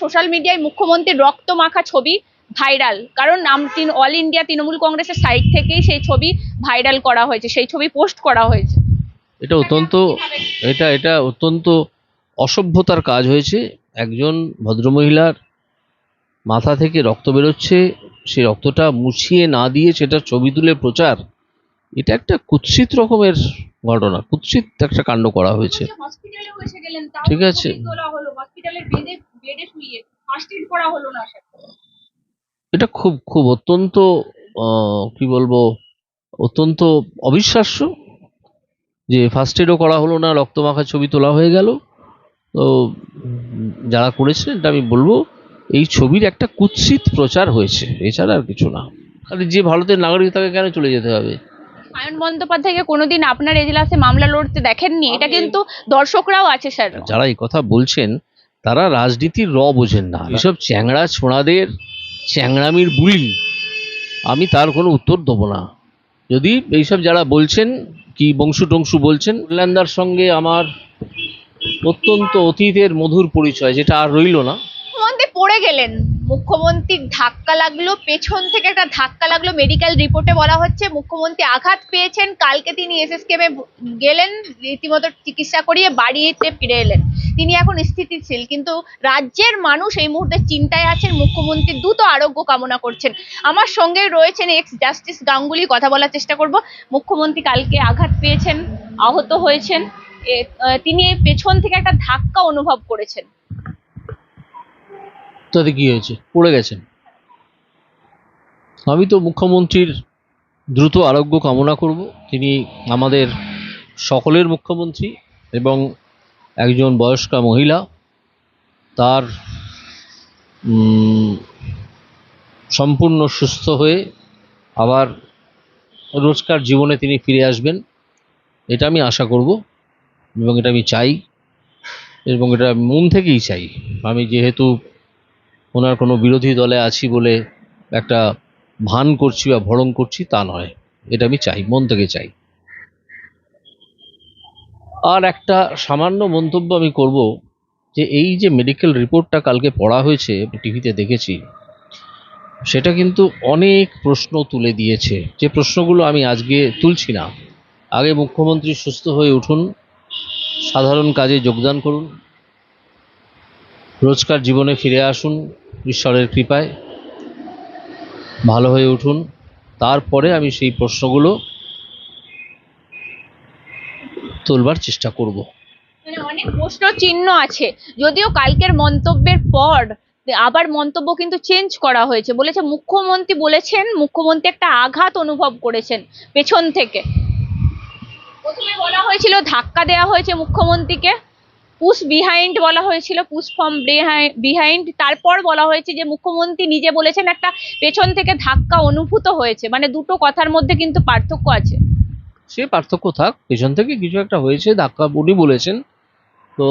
Social মিডিয়ায় মুখ্যমন্ত্রীর রক্ত মাখা ছবি ভাইরাল। কারণ নাম তিন অল ইন্ডিয়া তৃণমূল কংগ্রেসের সাইড থেকেই সেই ছবি ভাইরাল করা হয়েছে সেই ছবি পোস্ট করা হয়েছে। এটা অত্যন্ত এটা এটা অত্যন্ত অসভ্যতার কাজ হয়েছে। একজন ভদ্রমহিলার মাথা থেকে রক্ত বেরোচ্ছে সেই রক্তটা মুছিয়ে না দিয়ে সেটা ছবি তুলে প্রচার এটা একটা কুৎসিত রকমের ঘটনা কুৎসিত একটা কাণ্ড করা হয়েছে। ঠিক আছে। বেডে শুয়ে ফার্স্ট এড করা হলো না স্যার এটা খুব খুব অত্যন্ত কি বলব অত্যন্ত অবিশ্বাস্য যে ফার্স্ট এডও করা হলো না রক্তমাখা ছবি তোলা হয়ে গেল। তো যারা করেছিলেন এটা আমি বলব এই ছবির একটা কুৎসিত প্রচার হয়েছে এছাড়া আর কিছু না। খালি যে ভারতের নাগরিক তাকে কেন চলে যেতে হবে? সায়ন বন্দ্যোপাধ্যায়কে কোনোদিন আপনার এজলাসে মামলা লড়তে দেখেননি? এটা কিন্তু দর্শকরাও আছে স্যার। যারা এই কথা বলছেন তারা রাজনীতির র বোঝেন না। এসব চ্যাংড়া ছোঁড়াদের চ্যাংড়ামির বুলি। আমি তার কোনো উত্তর দেবো না। যদি এইসব যারা বলছেন কি বংশু টংশু বলছেন কল্যাণদার সঙ্গে আমার অত্যন্ত অতীতের মধুর পরিচয় যেটা আর রইল না। মুখ্যমন্ত্রী পড়ে গেলেন। মুখ্যমন্ত্রীর ধাক্কা লাগল, পেছন থেকে একটা ধাক্কা লাগল মেডিকেল রিপোর্টে বলা হচ্ছে, মুখ্যমন্ত্রী আঘাত পেয়েছেন, কালকে তিনি এসএসকেমে গেলেন, রীতিমতো চিকিৎসা করিয়ে বাড়িতে ফিরে এলেন। তিনি এখন স্থিতিশীল, কিন্তু রাজ্যের মানুষ এই মুহূর্তে চিন্তায় আছেন মুখ্যমন্ত্রীর দ্রুত আরোগ্য কামনা করছেন। আমার সঙ্গে রয়েছেন এক্স জাস্টিস গাঙ্গুলি, কথা বলার চেষ্টা করব। মুখ্যমন্ত্রী কালকে আঘাত পেয়েছেন, আহত হয়েছেন তিনি পেছন থেকে একটা ধাক্কা অনুভব করেছেন। তাতে কি হয়েছে? পড়ে গেছেন। আমি তো মুখ্যমন্ত্রীর দ্রুত আরোগ্য কামনা করব। তিনি আমাদের সকলের মুখ্যমন্ত্রী এবং একজন বয়স্কা মহিলা। তার সম্পূর্ণ সুস্থ হয়ে আবার রোজকার জীবনে তিনি ফিরে আসবেন। এটা আমি আশা করব এবং এটা আমি চাই এবং এটা মন থেকেই চাই। আমি যেহেতু ওনার কোনো বিরোধী দলে আছি বলে একটা ভান করছি বা ভরং করছি তা নয়। এটা আমি চাই, মন থেকে চাই। আর একটা সামান্য মন্তব্য আমি করব যে এই যে মেডিকেল রিপোর্টটা কালকে পড়া হয়েছে টিভিতে দেখেছি, সেটা কিন্তু অনেক প্রশ্ন তুলে দিয়েছে। যে প্রশ্নগুলো আমি আজকে তুলছি না। আগে মুখ্যমন্ত্রী সুস্থ হয়ে উঠুন, সাধারণ কাজে যোগদান করুন, রোজকার জীবনে ফিরে আসুন ঈশ্বরের কৃপায় ভালো হয়ে উঠুন। তারপরে আমি সেই প্রশ্নগুলো তুলবার চেষ্টা করব। মানে অনেক প্রশ্ন চিহ্ন আছে। যদিও কালকের মন্তব্যের পর আবার মন্তব্য কিন্তু চেঞ্জ করা হয়েছে। বলেছে, মুখ্যমন্ত্রী বলেছেন, মুখ্যমন্ত্রী একটা আঘাত অনুভব করেছেন পেছন থেকে। প্রথমে বলা হয়েছিল, ধাক্কা দেওয়া হয়েছে মুখ্যমন্ত্রীকে। পুশ বিহাইন্ড বলা হয়েছিল পুশ ফর্ম বিহাইন্ড তারপর বলা হয়েছে যে, মুখ্যমন্ত্রী নিজে বলেছেন একটা পেছন থেকে ধাক্কা অনুভূত হয়েছে। মানে দুটো কথার মধ্যে কিন্তু পার্থক্য আছে। সে পার্থক্য থাক, পেছন থেকে কিছু একটা হয়েছে, ধাক্কা উনি বলেছেন। তো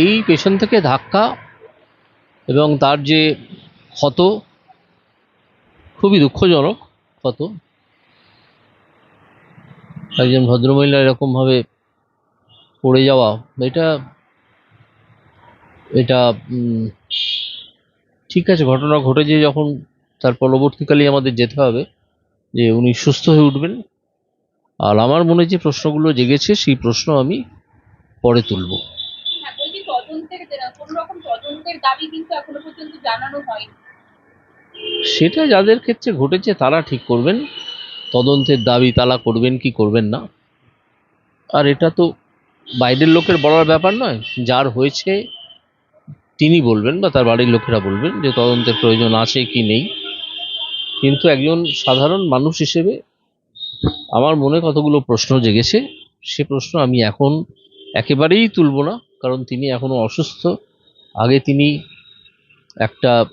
এই পেছন থেকে ধাক্কা এবং তার যে ক্ষত, খুবই দুঃখজনক ক্ষত। একজন ভদ্রমহিলা এরকমভাবে পড়ে যাওয়া, এটা এটা ঠিক আছে ঘটনা ঘটেছে যখন তার পরবর্তীকালে আমাদের যেতে হবে যে উনি সুস্থ হয়ে উঠবেন। আর আমার মনে যে প্রশ্নগুলো জেগেছে সেই প্রশ্ন আমি পরে তুলব। হ্যাঁ সেটা যাদের ক্ষেত্রে ঘটেছে তারা ঠিক করবেন। তদন্তের দাবি তারা করবেন কি করবেন না। আর এটা তো বাইরের লোকের বলার ব্যাপার নয় যার হয়েছে তিনি বলবেন বা তার বাড়ির লোকেরা বলবেন যে তদন্তের প্রয়োজন আছে কি নেই। কিন্তু একজন সাধারণ মানুষ হিসেবে আমার মনে কতগুলো প্রশ্ন জেগেছে, সে প্রশ্ন আমি এখন একেবারেই তুলব না, কারণ তিনি এখনও অসুস্থ। আগে তিনি একটা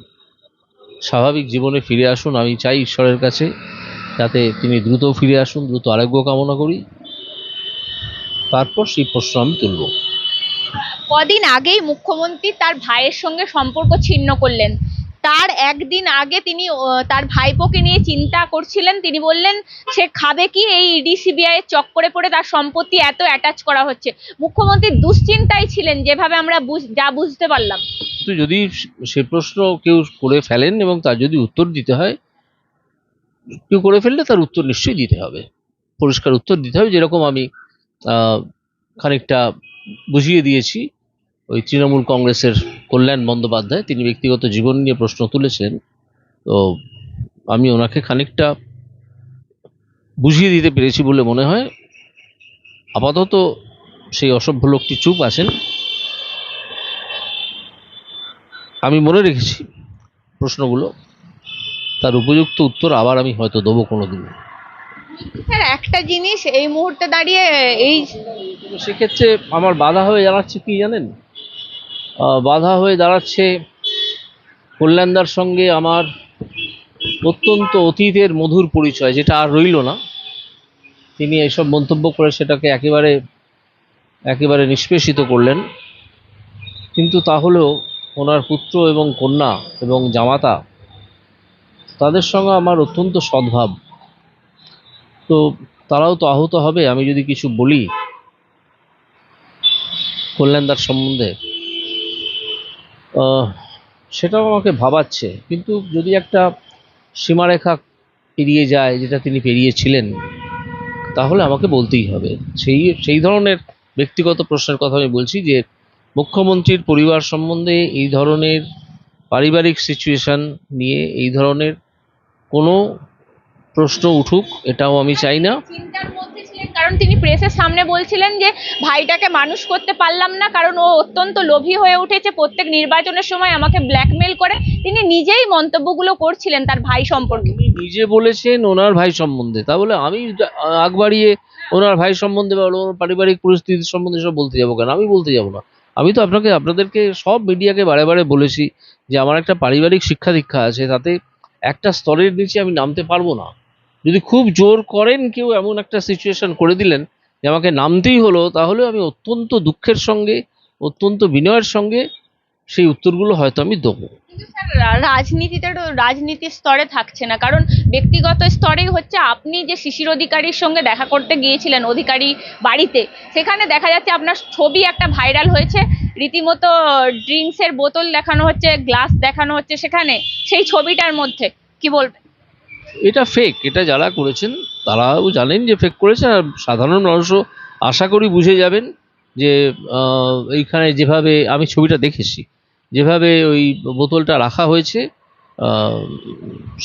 স্বাভাবিক জীবনে ফিরে আসুন, আমি চাই ঈশ্বরের কাছে যাতে তিনি দ্রুত ফিরে আসুন, দ্রুত আরোগ্য কামনা করি। তারপর সেই প্রশ্ন আমি তুলব। কদিন আগেই মুখ্যমন্ত্রী তার ভাইয়ের সঙ্গে সম্পর্ক ছিন্ন করলেন। তার একদিন আগে তিনি তার ভাইপোকে নিয়ে চিন্তা করছিলেন। তিনি বললেন, সে খাবে কি? এই ইডি সিবিআই এর চক্করে পড়ে তার সম্পত্তি এত অ্যাটাচ করা হচ্ছে। মুখ্যমন্ত্রী দুশ্চিন্তায় ছিলেন, যেভাবে আমরা যা বুঝতে পারলাম। যদি সে প্রশ্ন কেউ করে ফেলেন এবং তার যদি উত্তর দিতে হয়, কেউ করে ফেললে তার উত্তর নিশ্চয়ই দিতে হবে। পরিষ্কার উত্তর দিতে হবে, যেরকম আমি খানিকটা বুঝিয়ে দিয়েছি। ওই তৃণমূল কংগ্রেসের কল্যাণ বন্দ্যোপাধ্যায় তিনি ব্যক্তিগত জীবন নিয়ে প্রশ্ন তুলেছেন তো আমি ওনাকে খানিকটা বুঝিয়ে দিতে পেরেছি বলে মনে হয়। আপাতত সেই অসভ্য লোকটি চুপ আছেন। আমি মনে রেখেছি প্রশ্নগুলো। তার উপযুক্ত উত্তর আবার আমি হয়তো দেবো কোনো দিন স্যার একটা জিনিস এই মুহূর্তে দাঁড়িয়ে এই সেক্ষেত্রে আমার বাধা হয়ে দাঁড়াচ্ছে কি জানেন? বাধা হয়ে দাঁড়াচ্ছে কল্যাণদার সঙ্গে আমার অত্যন্ত অতীতের মধুর পরিচয়, যেটা আর রইল না। তিনি এইসব মন্তব্য করে সেটাকে একেবারে একেবারে নিষ্পেষিত করলেন। কিন্তু তাহলেও ওনার পুত্র এবং কন্যা এবং জামাতা, তাদের সঙ্গে আমার অত্যন্ত সদ্ভাব। তো তারাও তো আহত হবে, আমি যদি কিছু বলি কল্যাণদার সম্বন্ধে। সেটাও আমাকে ভাবাচ্ছে। কিন্তু যদি একটা সীমারেখা পেরিয়ে যায়, যেটা তিনি পেরিয়েছিলেন, তাহলে আমাকে বলতেই হবে। সেই সেই ধরনের ব্যক্তিগত প্রশ্নের কথা আমি বলছি যে, মুখ্যমন্ত্রীর পরিবার সম্বন্ধে এই ধরনের পারিবারিক সিচুয়েশান নিয়ে, এই ধরনের কোনো প্রশ্ন উঠুক, এটাও আমি চাই না। চিন্তার কারণ তিনি প্রেসের সামনে বলছিলেন যে, ভাইটাকে মানুষ করতে পারলাম না, কারণ ও অত্যন্ত লোভী হয়ে উঠেছে। প্রত্যেক নির্বাচনের সময় আমাকে ব্ল্যাকমেল করে। তিনি নিজেই মন্তব্যগুলো করছিলেন তার ভাই সম্পর্কে। নিজে বলেছেন ওনার ভাই সম্বন্ধে। তা বলে আমি আগ বাড়িয়ে ওনার ভাই সম্বন্ধে বা ওনার পারিবারিক পরিস্থিতি সম্বন্ধে সব বলতে যাব কেন? আমি বলতে যাব না। আমি তো আপনাকে, আপনাদেরকে সব মিডিয়াকে বারে বারে বলেছি যে, আমার একটা পারিবারিক শিক্ষা দীক্ষা আছে, তাতে একটা স্তরের নিচে আমি নামতে পারব না। যদি খুব জোর করেন কেউ এমন একটা সিচুয়েশন করে দিলেন যে আমাকে নামতেই হলো, তাহলে আমি অত্যন্ত দুঃখের সঙ্গে, অত্যন্ত বিনয়ের সঙ্গে সেই উত্তরগুলো হয়তো আমি দেবো। কিন্তু স্যার, রা- রাজনীতিতে তো রাজনীতির স্তরে থাকছে না, কারণ ব্যক্তিগত স্তরেই হচ্ছে আপনি যে শিশির অধিকারীর সঙ্গে দেখা করতে গিয়েছিলেন অধিকারী বাড়িতে, সেখানে দেখা যাচ্ছে আপনার ছবি একটা ভাইরাল হয়েছে, রীতিমতো ড্রিঙ্কসের বোতল দেখানো হচ্ছে গ্লাস দেখানো হচ্ছে সেখানে, সেই ছবিটার মধ্যে, কি বলবেন? এটা ফেক এটা যারা করেছেন, তারাও জানেন যে ফেক করেছেন, আর সাধারণ মানুষও আশা করি বুঝে যাবেন যে এইখানে যেভাবে আমি ছবিটা দেখেছি, যেভাবে ওই বোতলটা রাখা হয়েছে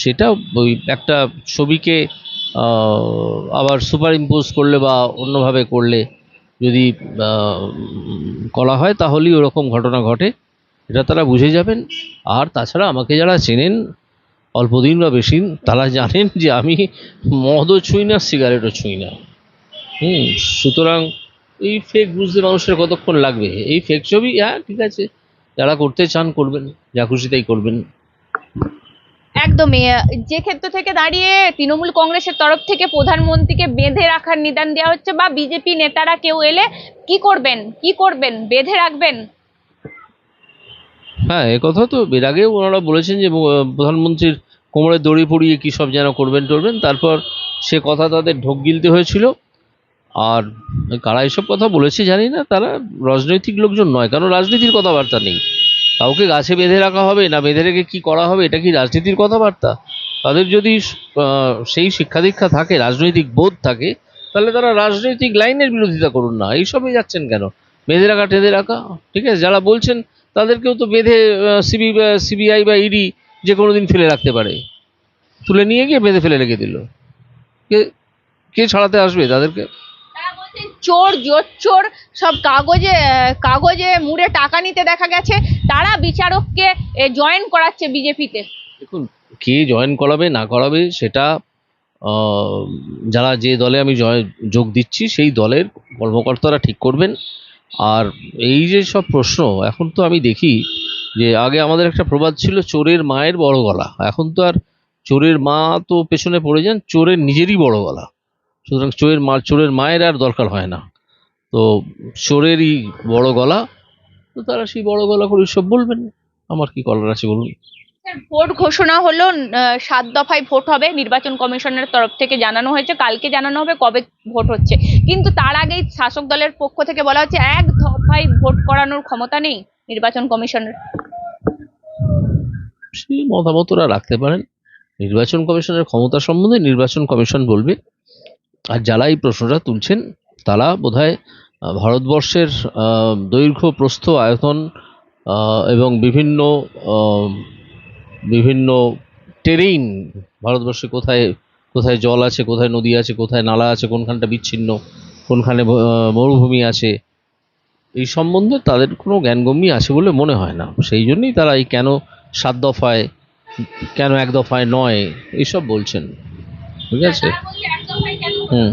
সেটা ওই একটা ছবিকে আবার সুপার ইম্পোজ করলে বা অন্যভাবে করলে যদি করা হয়, তাহলেই ওরকম ঘটনা ঘটে। এটা তারা বুঝে যাবেন। আর তাছাড়া আমাকে যারা চেনেন অল্প দিন বা বেশি দিন, তারা জানেন যে আমি মদও ছুঁই না সিগারেটও ছুঁই না। হুম সুতরাং এই ফেক বুঝতে মানুষের কতক্ষণ লাগবে? এই ফেক ছবি হ্যাঁ ঠিক আছে। যারা করতে চান করবেন। যা খুশি তাই করবেন। একদমই যে ক্ষেত্র থেকে দাঁড়িয়ে তৃণমূল কংগ্রেসের তরফ থেকে প্রধানমন্ত্রীকে বেঁধে রাখার নিদান দেওয়া হচ্ছে বা বিজেপি নেতারা কেউ এলে কি করবেন? কি করবেন? বেঁধে রাখবেন? হ্যাঁ এ কথা তো এর আগেও ওনারা বলেছেন যে প্রধানমন্ত্রীর কোমরে দড়ি পরিয়ে কী সব যেন করবেন টরবেন, তারপর সে কথা তাদের ঢোক গিলতে হয়েছিল। আর কারা এসব কথা বলেছে জানি না, তারা রাজনৈতিক লোকজন নয়, কারণ রাজনীতির কথাবার্তা নেই। কাউকে গাছে বেঁধে রাখা হবে না বেঁধে রেখে কী করা হবে, এটা কি রাজনীতির কথাবার্তা? তাদের যদি সেই শিক্ষা দীক্ষা থাকে, রাজনৈতিক বোধ থাকে, তাহলে তারা রাজনৈতিক লাইনের বিরোধিতা করুন না, এইসবে যাচ্ছেন কেন? বেঁধে রাখা, টেঁধে রাখা? ঠিক আছে, যারা বলছেন তাদেরকেও তো বেঁধে সিবি সিবিআই বা ইডি যে কোনো দিন ফেলে রাখতে পারে। তুলে নিয়ে গিয়ে বেঁধে ফেলে রেখে দিল। কে কে ছাড়াতে আসবে তাদেরকে? তারা বলছেন চোর সব কাগজে কাগজে মুড়ে টাকা নিতে দেখা গেছে। তারা বিচারককে জয়েন করাচ্ছে বিজেপিতে। দেখুন কে জয়েন করাবে না করাবে সেটা যারা যে দলে আমি যোগ দিচ্ছি সেই দলের কর্মকর্তারা ঠিক করবেন। আর এই যে সব প্রশ্ন এখন তো আমি দেখি যে আগে আমাদের একটা প্রবাদ ছিল, চোরের মায়ের বড় গলা। এখন তো আর চোরের মা তো পেছনে পড়ে যান, চোরের নিজেরই বড় গলা। সুতরাং চোরের মা, চোরের মায়ের আর দরকার হয় না। তো চোরেরই বড় গলা, তো তারা সেই বড় গলা করে সব বলবেন। আমার কি করার আছে বলুন? ভোট ঘোষণা হলো সাত দফায় ভোট হবে। নির্বাচন কমিশনের তরফ থেকে জানানো হয়েছে, কালকে জানানো হবে কবে ভোট হচ্ছে। কিন্তু তার আগেই শাসক দলের পক্ষ থেকে বলা হচ্ছে, এক দফায় ভোট করানোর ক্ষমতা নেই নির্বাচন কমিশনের। সেই মতামত ওরা রাখতে পারেন। নির্বাচন কমিশনের ক্ষমতা সম্বন্ধে নির্বাচন কমিশন বলবে, আর যারা এই প্রশ্নটা তুলছেন, তারা বোধহয় ভারতবর্ষের দৈর্ঘ্য, প্রস্থ, আয়তন এবং বিভিন্ন বিভিন্ন টেরেইন ভারতবর্ষে কোথায় কোথায় জল আছে, কোথায় নদী আছে, কোথায় নালা আছে, কোনখানটা বিচ্ছিন্ন, কোনখানে মরুভূমি আছে, এই সম্বন্ধে তাদের কোনো জ্ঞানগম্যি আছে বলে মনে হয় না। সেই জন্যই তারা এই কেন সাত দফায় কেন এক দফায় নয়? এইসব বলছেন। ঠিক আছে? হুম।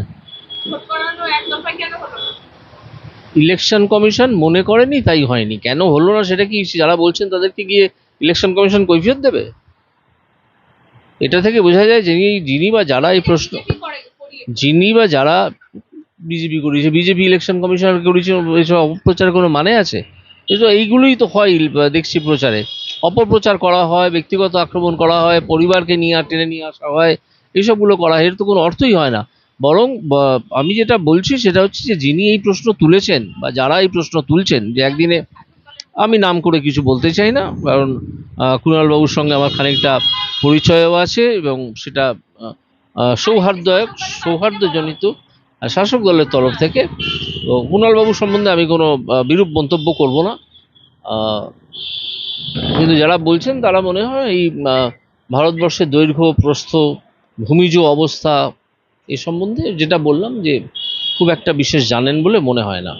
ইলেকশন কমিশন মনে করেনি তাই হয়নি। কেন হলো না সেটা কি যারা বলছেন তাদেরকে গিয়ে ইলেকশন কমিশন কৈফিয়ত দেবে? এটা থেকে বোঝা যায় যিনি যিনি বা যারা এই প্রশ্ন যিনি বা যারা বিজেপি করেছে বিজেপি ইলেকশন কমিশনার করেছে এসব অপপ্রচারের কোনো মানে আছে? এসব এইগুলোই তো হয় দেখছি প্রচারে। অপপ্রচার করা হয়, ব্যক্তিগত আক্রমণ করা হয়, পরিবারকে নিয়ে টেনে নিয়ে আসা হয়, এইসবগুলো করা হয়। এর তো কোনো অর্থই হয় না। বরং আমি যেটা বলছি সেটা হচ্ছে যে, যিনি এই প্রশ্ন তুলেছেন বা যারা এই প্রশ্ন তুলছেন যে একদিনে আমি নাম করে কিছু বলতে চাই না, কারণ কুণালবাবুর সঙ্গে আমার খানিকটা পরিচয়ও আছে এবং সেটা সৌহার্দ্যয়ক সৌহার্দ্যজনিত শাসক দলের তরফ থেকে। তো কুণালবাবু সম্বন্ধে আমি কোনো বিরূপ মন্তব্য করব না। কিন্তু যারা বলছেন তারা মনে হয় এই ভারতবর্ষের দৈর্ঘ্য প্রস্থ ভূমিজ অবস্থা এ সম্বন্ধে যেটা বললাম যে খুব একটা বিশেষ জানেন বলে মনে হয় না।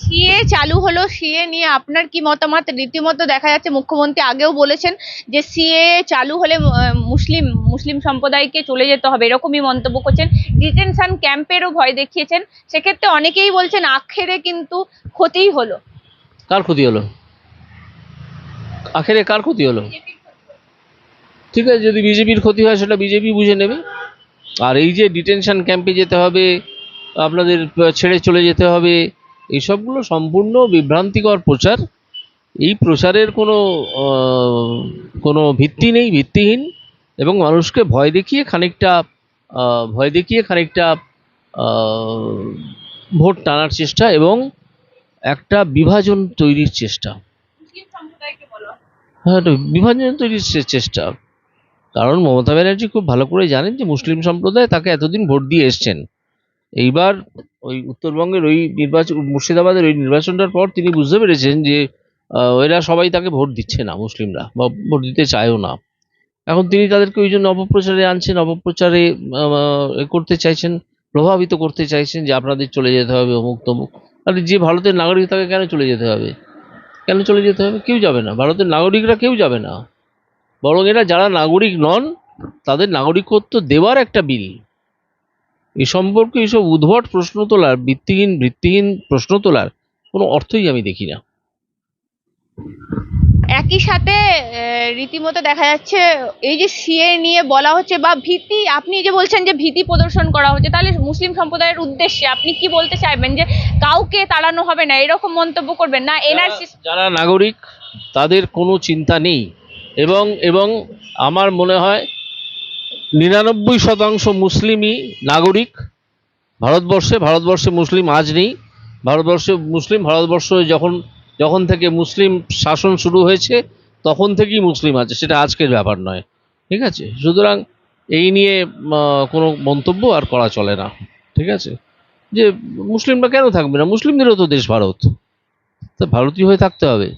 সিএ চালু হলো সিএ নিয়ে আপনার কি মতামত? রীতিমতো দেখা যাচ্ছে মুখ্যমন্ত্রী আগেও বলেছেন যে সিএ চালু হলে মুসলিম মুসলিম সম্প্রদায়কে চলে যেতে হবে এরকমই মন্তব্য করছেন। ডিটেনশন ক্যাম্পেরও ভয় দেখিয়েছেন। সেক্ষেত্রে অনেকেই বলছেন আখেরে কিন্তু ক্ষতিই হলো। কার ক্ষতি হলো? আখেরে কার ক্ষতি হলো? ঠিক আছে, যদি বিজেপির ক্ষতি হয় সেটা বিজেপি বুঝে নেবে। আর এই যে ডিটেনশন ক্যাম্পে যেতে হবে, আপনাদের ছেড়ে চলে যেতে হবে এইসবগুলো সম্পূর্ণ বিভ্রান্তিকর প্রচার। এই প্রচারের কোনো কোনো ভিত্তি নেই, ভিত্তিহীন, এবং মানুষকে ভয় দেখিয়ে খানিকটা ভয় দেখিয়ে খানিকটা ভোট টানার চেষ্টা এবং একটা বিভাজন তৈরির চেষ্টা। হ্যাঁ বিভাজন তৈরির চেষ্টা। কারণ মমতা ব্যানার্জি খুব ভালো করে জানেন যে মুসলিম সম্প্রদায় তাকে এতদিন ভোট দিয়ে এসছেন। এইবার ওই উত্তরবঙ্গের ওই নির্বাচন, মুর্শিদাবাদের ওই নির্বাচনটার পর তিনি বুঝতে পেরেছেন যে এরা সবাই তাকে ভোট দিচ্ছে না, মুসলিমরা, বা ভোট দিতে চায়ও না। এখন তিনি তাদেরকে ওই জন্য অপপ্রচারে আনছেন, অপপ্রচারে করতে চাইছেন, প্রভাবিত করতে চাইছেন যে আপনাদের চলে যেতে হবে অমুক তমুক আরে যে ভারতের নাগরিক তাকে কেন চলে যেতে হবে? কেন চলে যেতে হবে? কেউ যাবে না। ভারতের নাগরিকরা কেউ যাবে না। বরং এরা যারা নাগরিক নন, তাদের নাগরিকত্ব দেওয়ার একটা বিল। এ সম্পর্কে এইসব উদ্ভট প্রশ্ন তোলার বৃত্তিহীন বৃত্তিহীন প্রশ্ন তোলার কোনো অর্থই আমি দেখি না। একই সাথে রীতিমতো দেখা যাচ্ছে এই যে সিএ নিয়ে বলা হচ্ছে বা ভীতি আপনি যে বলছেন যে ভীতি প্রদর্শন করা হচ্ছে তাহলে মুসলিম সম্প্রদায়ের উদ্দেশ্যে আপনি কি বলতে চাইবেন যে কাউকে তাড়ানো হবে না? এরকম মন্তব্য করবেন না? এনআরসি যারা- যারা নাগরিক তাদের কোনো চিন্তা নেই। এবং এবং আমার মনে হয় নিরানব্বই শতাংশ মুসলিমই নাগরিক। ভারতবর্ষে ভারতবর্ষে মুসলিম আজ নেই। ভারতবর্ষে মুসলিম ভারতবর্ষ যখন যখন থেকে মুসলিম শাসন শুরু হয়েছে, তখন থেকেই মুসলিম আছে, সেটা আজকের ব্যাপার নয়। ঠিক আছে? সুতরাং এই নিয়ে কোনো মন্তব্য আর করা চলে না। ঠিক আছে? যে মুসলিমরা কেন থাকবে না? মুসলিমদেরও তো দেশ ভারত। তো ভারতীয় হয়ে থাকতে হবে।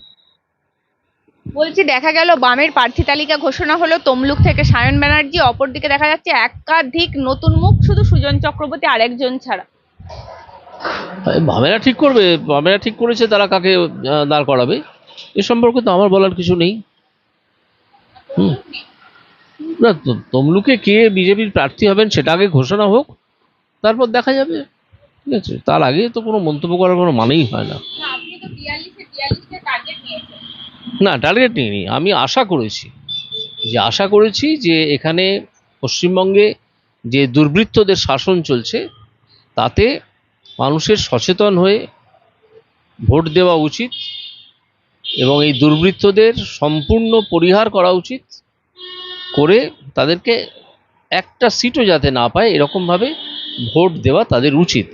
বলছি, দেখা গেল বামের প্রার্থী তালিকা ঘোষণা হলো। তমলুক থেকে সায়ন ব্যানার্জি, অপরদিকে দেখা যাচ্ছে একাধিক নতুন মুখ, শুধু সুজন চক্রবর্তী আরেকজন ছাড়া। বামেরা ঠিক করবে বামেরা ঠিক করেছে তারা কাকে দাঁড় করাবে? এ সম্পর্কে তো আমার বলার কিছু নেই। হুম। না তমলুকে কে বিজেপির প্রার্থী হবেন সেটা আগে ঘোষণা হোক তারপর দেখা যাবে। ঠিক আছে তার আগে তো কোনো মন্তব্য করার কোনো মানেই হয় না। না টার্গেট নিইনি আমি আশা করেছি। যে আশা করেছি যে এখানে পশ্চিমবঙ্গে যে দুর্বৃত্তদের শাসন চলছে তাতে মানুষের সচেতন হয়ে ভোট দেওয়া উচিত এবং এই দুর্বৃত্তদের সম্পূর্ণ পরিহার করা উচিত করে তাদেরকে একটা সিটও যাতে না পায়, এরকমভাবে ভোট দেওয়া তাদের উচিত।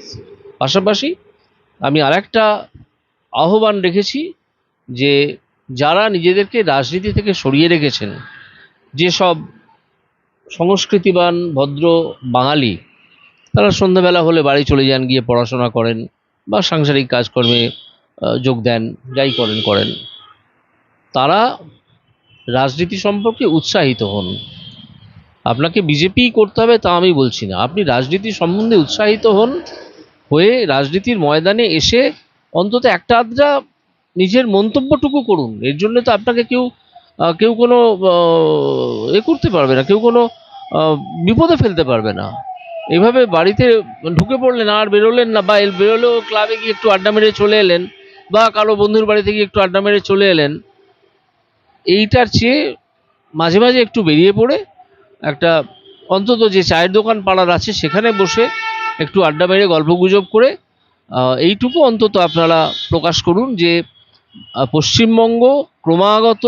পাশাপাশি আমি আরেকটা আহ্বান রেখেছি যে যারা নিজেদেরকে রাজনীতি থেকে সরিয়ে রেখেছেন, যেসব সংস্কৃতিবান, ভদ্র বাঙালি তারা সন্ধ্যাবেলা হলে বাড়ি চলে যান, গিয়ে পড়াশোনা করেন বা সাংসারিক কাজকর্মে যোগ দেন, যাই করেন করেন। তারা রাজনীতি সম্পর্কে উৎসাহিত হন। আপনাকে বিজেপি করতে হবে তা আমি বলছি না। আপনি রাজনীতি সম্বন্ধে উৎসাহিত হন, হয়ে রাজনীতির ময়দানে এসে অন্তত একটা আধটা নিজের মন্তব্যটুকু করুন। এর জন্য তো আপনাকে কেউ কেউ কোনো এ করতে পারবে না, কেউ কোনো বিপদে ফেলতে পারবে না। এভাবে বাড়িতে ঢুকে পড়লেন, আর বেরোলেন না। বা বেরোলেও ক্লাবে গিয়ে একটু আড্ডা মেরে চলে এলেন, বা কারও বন্ধুর বাড়ি থেকে একটু আড্ডা মেরে চলে এলেন। এইটার চেয়ে মাঝে মাঝে একটু বেরিয়ে পড়ে একটা অন্তত যে চায়ের দোকান পাড়ার আছে, সেখানে বসে একটু আড্ডা মেরে গল্প গুজব করে এইটুকু অন্তত আপনারা প্রকাশ করুন যে পশ্চিমবঙ্গ ক্রমাগত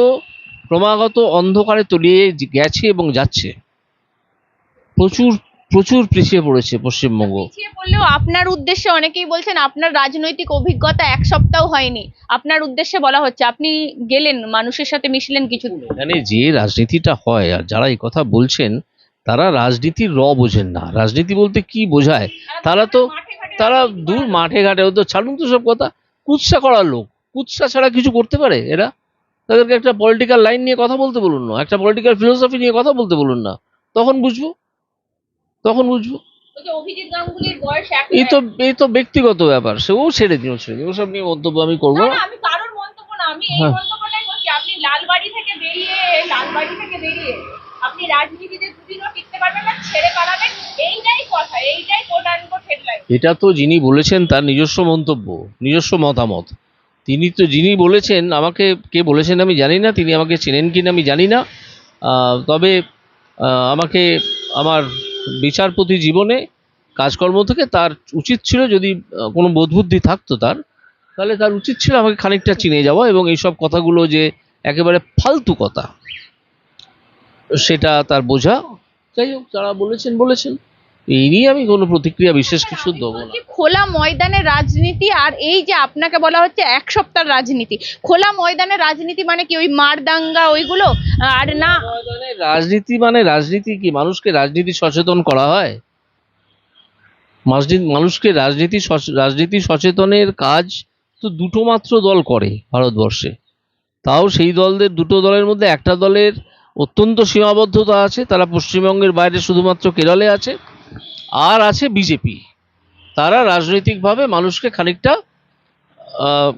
ক্রমাগত অন্ধকারে তলিয়ে গেছে এবং যাচ্ছে। প্রচুর প্রচুর পিছিয়ে পড়েছে পশ্চিমবঙ্গ। পিছিয়ে পড়লেও আপনার উদ্দেশ্যে অনেকেই বলছেন আপনার রাজনৈতিক অভিজ্ঞতা এক সপ্তাহ হয়নি। আপনার উদ্দেশ্যে বলা হচ্ছে আপনি গেলেন মানুষের সাথে মিশলেন কিছু এখানে যে রাজনীতিটা হয় আর যারা এই কথা বলছেন তারা রাজনীতির র বোঝেন না। রাজনীতি বলতে কি বোঝায়? তারা তো তারা দূর মাঠে ঘাটে ও তো ছাড়ুন তো সব কথা। কুৎসা করার লোক। কুৎসা ছাড়া কিছু করতে পারে এরা? তাদেরকে একটা পলিটিক্যাল লাইন নিয়ে কথা বলতে বলুন না। একটা পলিটিক্যাল ফিলোসফি নিয়ে কথা বলতে বলুন না। তখন বুঝব। তখন বুঝব এই তো এই তো ব্যক্তিগত ব্যাপার সে ও ছেড়ে দিন ছেড়ে দিন ওসব নিয়ে মন্তব্য আমি করব। হ্যাঁ। এটা তো যিনি বলেছেন তার নিজস্ব মন্তব্য নিজস্ব মতামত। তিনি তো যিনি বলেছেন আমাকে কে বলেছেন আমি জানি না তিনি আমাকে চেনেন কিনা আমি জানি না। তবে আমাকে আমার বিচারপতি জীবনে কাজকর্ম থেকে তার উচিত ছিল যদি কোনো বোধবুদ্ধি থাকতো তার, তাহলে তার উচিত ছিল আমাকে খানিকটা চিনে যাওয়া এবং এইসব কথাগুলো যে একেবারে ফালতু কথা, সেটা তার বোঝা। যাই হোক তারা বলেছেন বলেছেন। এই নিয়ে আমি কোনো প্রতিক্রিয়া বিশেষ কিছু দেবো না। খোলা ময়দানে রাজনীতি আর এই যে আপনাকে বলা হচ্ছে এক সপ্তাহ রাজনীতি খোলা ময়দানে রাজনীতি মানে কি ওই মারদাঙ্গা ওইগুলো? আর না রাজনীতি মানে রাজনীতি কি? মানুষকে রাজনীতি সচেতন করা হয়? মানুষকে রাজনীতি রাজনীতি সচেতনের কাজ তো দুটো মাত্র দল করে ভারতবর্ষে। তাও সেই দলদের দুটো দলের মধ্যে একটা দলের অত্যন্ত সীমাবদ্ধতা আছে তারা পশ্চিমবঙ্গের বাইরে শুধুমাত্র কেরলে আছে। আর আছে বিজেপি তারা রাজনৈতিকভাবে মানুষকে খানিকটা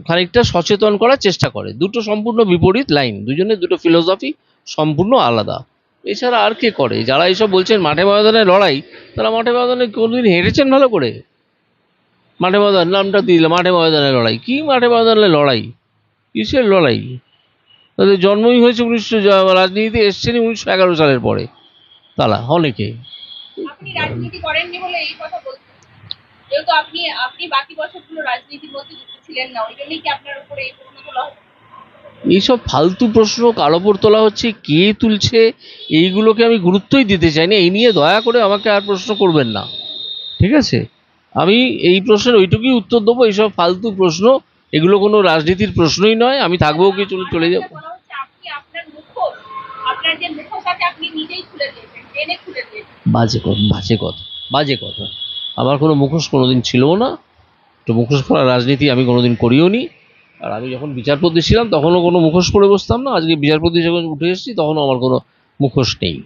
খানিকটা সচেতন করার চেষ্টা করে। দুটো সম্পূর্ণ বিপরীত লাইন, দুজনের দুটো ফিলোসফি সম্পূর্ণ আলাদা। এছাড়া আর কে করে? যারা এইসব বলছেন মাঠে ময়দানে লড়াই, তারা মাঠে ময়দানে কোনোদিন হেরেছেন ভালো করে? মাঠে ময়দান, নামটা দিল মাঠে ময়দানে লড়াই। কি মাঠে ময়দানে লড়াই? কিসের লড়াই? তাদের জন্মই হয়েছে উনিশশো, রাজনীতিতে এসছেনই উনিশশো এগারো সালের পরে। তারা অনেকে আপনি রাজনীতি করেননি বলে এই কথা বলছেন? যেহেতু আপনি আপনি বাকি বছরগুলো রাজনীতির মধ্যে যুক্ত ছিলেন না ওই জন্যই কি আপনার উপরে এই প্রশ্ন তোলা হচ্ছে? এইসব ফালতু প্রশ্ন কার ওপর তোলা হচ্ছে কে তুলছে এইগুলোকে আমি গুরুত্বই দিতে চাই না এই নিয়ে দয়া করে আমাকে আর প্রশ্ন করবেন না। ঠিক আছে? আমি এই প্রশ্নের ওইটুকুই উত্তর দেবো এইসব ফালতু প্রশ্ন এগুলো কোনো রাজনীতির প্রশ্নই নয় আমি থাকব কি চলে চলে যাব। আপনার যে মুখোশ আছে আপনি নিজেই খুলে দিয়েছেন। বাজে কথা বাজে কথা বাজে কথা। আমার কোনো মুখোশ কোনোদিন ছিলও না। তো মুখোশ পরা রাজনীতি আমি কোনোদিন করিও নি। আর আমি যখন বিচারপতি ছিলাম তখনও কোনো মুখোশ পরে বসতাম না। আজকে বিচারপতি যখন উঠে এসেছি তখনও আমার কোনো মুখোশ নেই।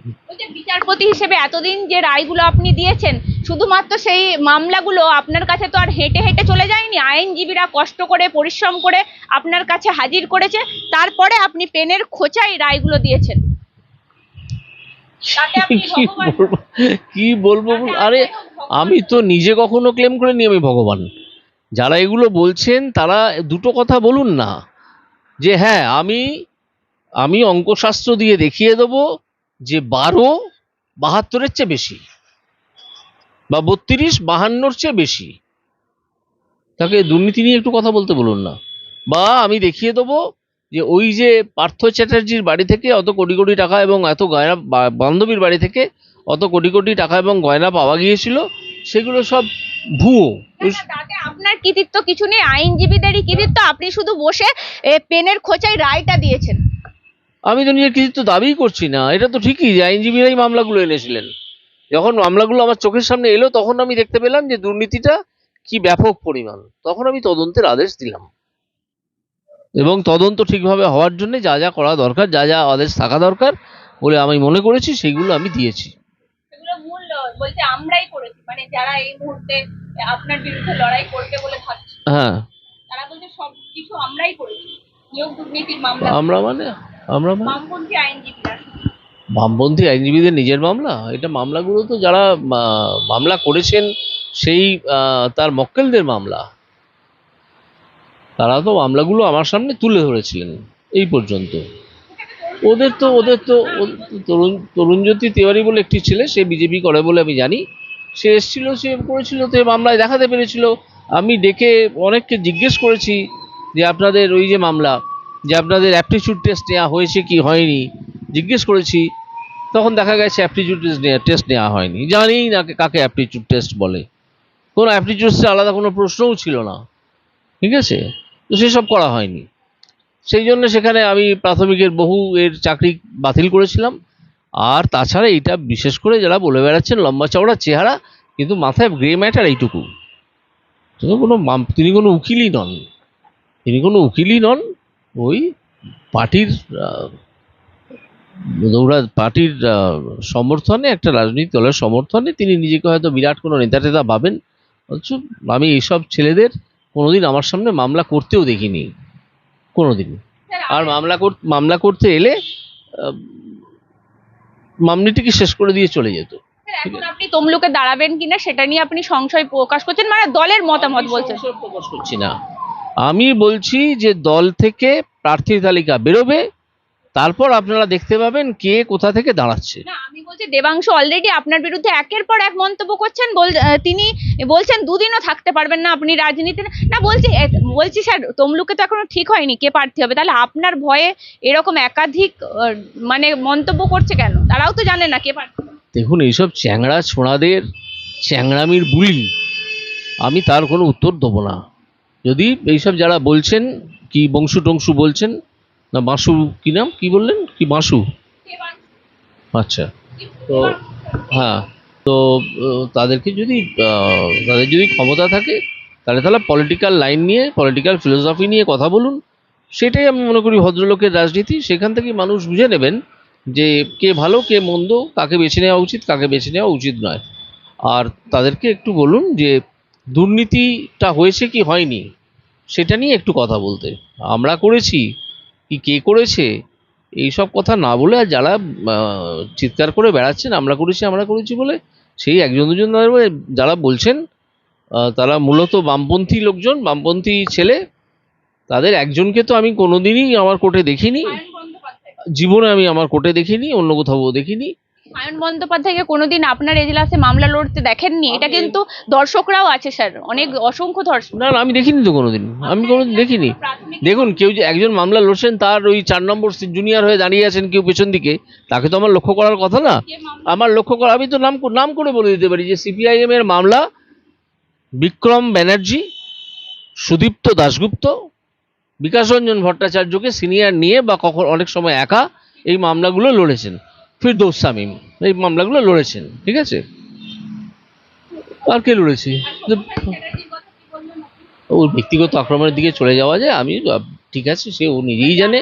বিচারপতি হিসেবে এতদিন যে রায়গুলো আপনি দিয়েছেন শুধুমাত্র সেই মামলাগুলো আপনার কাছে তো আর হেঁটে হেঁটে চলে যায়নি। আইনজীবীরা কষ্ট করে পরিশ্রম করে আপনার কাছে হাজির করেছে। তারপরে আপনি পেনের খোঁচাই রায়গুলো দিয়েছেন। কি বলব? আরে আমি তো নিজে কখনো ক্লেম করে নি আমি ভগবান। যারা এগুলো বলছেন তারা দুটো কথা বলুন না। যে হ্যাঁ আমি আমি অঙ্কশাস্ত্র দিয়ে দেখিয়ে দেবো যে বারো বাহাত্তরের চেয়ে বেশি বা বত্রিশ বাহান্নর চেয়ে বেশি। তাকে দুর্নীতি নিয়ে একটু কথা বলতে বলুন না। বা আমি দেখিয়ে দেবো যে ওই যে পার্থ চ্যাটার্জির বাড়ি থেকে অত কোটি কোটি টাকা এবং এত গয়না বান্ধবীর বাড়ি থেকে অত কোটি কোটি টাকা এবং গয়না পাওয়া গিয়েছিল সেগুলো সব ভুয়ো। আপনার কৃতিত্ব কিছু নেই আইনজীবীদেরই কৃতিত্ব আপনি শুধু বসে পেনের খোঁচায় রায়টা দিয়েছেন। আমি তো নিজের কৃতিত্ব দাবিই করছি না এটা তো ঠিকই যে আইনজীবীরাই মামলাগুলো এনেছিলেন। যখন মামলাগুলো আমার চোখের সামনে এলো তখন আমি দেখতে পেলাম যে দুর্নীতিটা কি ব্যাপক পরিমাণ তখন আমি তদন্তের আদেশ দিলাম। এবং তদন্ত ঠিকভাবে হওয়ার জন্য যা যা করা দরকার যা যা আদেশ থাকা দরকার বলে আমি মনে করেছি সেগুলো আমি দিয়েছি। মানে হ্যাঁ। আমরা মানে আমরা মানে? বামপন্থী আইনজীবীদের নিজের মামলা? এটা মামলাগুলো তো যারা মামলা করেছেন সেই তার মক্কেলদের মামলা। তারা তো মামলাগুলো আমার সামনে তুলে ধরেছিলেন, এই পর্যন্ত। ওদের তো ওদের তো তরুণ, তরুণজ্যোতি তিওয়ারি বলে একটি ছেলে, সে বিজেপি করে বলে আমি জানি। সে এসেছিল, সে করেছিল, তো মামলায় দেখাতে পেরেছিল। আমি ডেকে অনেককে জিজ্ঞেস করেছি যে আপনাদের ওই যে মামলা, যে আপনাদের অ্যাপটিচিউড টেস্ট নেওয়া হয়েছে কি হয়নি? জিজ্ঞেস করেছি, তখন দেখা গেছে অ্যাপটিচিউড টেস্ট নেওয়া টেস্ট নেওয়া হয়নি। জানিই না কাকে অ্যাপটিচিউড টেস্ট বলে। কোনো অ্যাপটিচিউড আলাদা কোনো প্রশ্নও ছিল না। ঠিক আছে? তো সেসব করা হয়নি। সেই জন্য সেখানে আমি প্রাথমিকের বহু এর চাকরি বাতিল করেছিলাম। আর তাছাড়া এইটা বিশেষ করে যারা বলে বেড়াচ্ছেন, লম্বা চওড়া চেহারা, কিন্তু মাথায় গ্রে ম্যাটার এইটুকু। তিনি কোনো তিনি কোনো উকিলই নন। তিনি কোনো উকিলই নন। ওই পার্টির দৌড়া পার্টির সমর্থনে, একটা রাজনৈতিক দলের সমর্থনে তিনি নিজেকে হয়তো বিরাট কোনো নেতা টেতা ভাবেন। অথচ আমি এইসব ছেলেদের কোনোদিন আমার সামনে মামলা করতেও দেখিনি। কোনোদিন আর মামলা কর মামলা করতে এলে মামলাটিকে শেষ করে দিয়ে চলে যেত। এখন আপনি তমলুকে দাঁড়াবেন কিনা সেটা নিয়ে আপনি সংশয় প্রকাশ করছেন মানে দলের মতামত বলছেন। প্রকাশ করছি না। আমি বলছি যে দল থেকে প্রার্থী তালিকা বেরোবে তারপর আপনারা দেখতে পাবেন কে কোথা থেকে দাঁড়াচ্ছে। না আমি বলছি দেবাংশু অলরেডি আপনার বিরুদ্ধে একের পর এক মন্তব্য করছেন তিনি বলছেন দুদিনও থাকতে পারবেন না আপনি রাজনীতি না বলছি বলছি স্যার তমলুকে তো এখনও ঠিক হয়নি কে প্রার্থী হবে? তাহলে আপনার ভয়ে এরকম একাধিক মানে মন্তব্য করছে কেন? তারাও তো জানে না কে প্রার্থী দেখুন এইসব চ্যাংড়া ছোঁড়াদের চ্যাংড়ামির বুলি আমি তার কোনো উত্তর দেবো না। যদি এইসব যারা বলছেন কি বংশু টংশু বলছেন না বাসু কি নাম? কি বললেন? কি বাসু আচ্ছা। তো হ্যাঁ তো তাদেরকে যদি তাদের যদি ক্ষমতা থাকে, তাহলে তাহলে পলিটিক্যাল লাইন নিয়ে পলিটিক্যাল ফিলোসফি নিয়ে কথা বলুন। সেটাই আমি মনে করি ভদ্রলোকের রাজনীতি। সেখান থেকে মানুষ বুঝে নেবেন যে কে ভালো, কে মন্দ, কাকে বেছে নেওয়া উচিত, কাকে বেছে নেওয়া উচিত নয়। আর তাদেরকে একটু বলুন যে দুর্নীতিটা হয়েছে কি হয়নি, সেটা নিয়ে একটু কথা বলতে। আমরা করেছি কি কে করেছে? এইসব কথা না বলে আর যারা চিৎকার করে বেড়াচ্ছেন আমরা করেছি আমরা করেছি বলে সেই একজন দুজন যারা বলছেন তারা মূলত বামপন্থী লোকজন বামপন্থী ছেলে। তাদের একজনকে তো আমি কোনোদিনই আমার কোর্টে দেখিনি। জীবনে আমি আমার কোর্টে দেখিনি অন্য কোথাও দেখিনি। সায়ন বন্দ্যোপাধ্যায়কে কোনোদিন আপনার এজলাসে মামলা লড়তে দেখেননি? এটা কিন্তু দর্শকরাও আছে স্যার। অনেক অসংখ্য দর্শক। না না আমি দেখিনি তো কোনোদিন। আমি কোনোদিন দেখিনি। দেখুন কেউ যে একজন মামলা লড়ছেন তার ওই চার নম্বর জুনিয়র হয়ে দাঁড়িয়ে আছেন কেউ পেছন দিকে তাকে তো আমার লক্ষ্য করার কথা না। আমার লক্ষ্য করা আমি তো নাম নাম করে বলে দিতে পারি যে সিপিআইএম এর মামলা বিক্রম ব্যানার্জি সুদীপ্ত দাশগুপ্ত বিকাশ রঞ্জন ভট্টাচার্যকে সিনিয়র নিয়ে বা কখন অনেক সময় একা এই মামলাগুলো লড়েছেন। ফিরদৌস সামিম এই মামলাগুলো লড়েছেন ঠিক আছে? আর কে লড়েছে? ওর ব্যক্তিগত আক্রমণের দিকে চলে যাওয়া যায় আমি ঠিক আছে সে ও নিজেই জানে।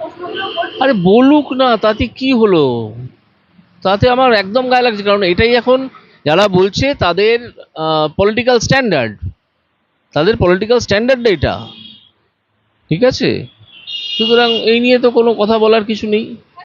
প্রশ্নগুলো করছি? আরে বলুক না তাতে কি হলো? তাতে আমার একদম গায়ে লাগছে কারণ এটাই এখন যারা বলছে তাদের পলিটিক্যাল স্ট্যান্ডার্ড তাদের পলিটিক্যাল স্ট্যান্ডার্ড এটা। ঠিক আছে? সুতরাং এই নিয়ে তো কোনো কথা বলার কিছু নেই।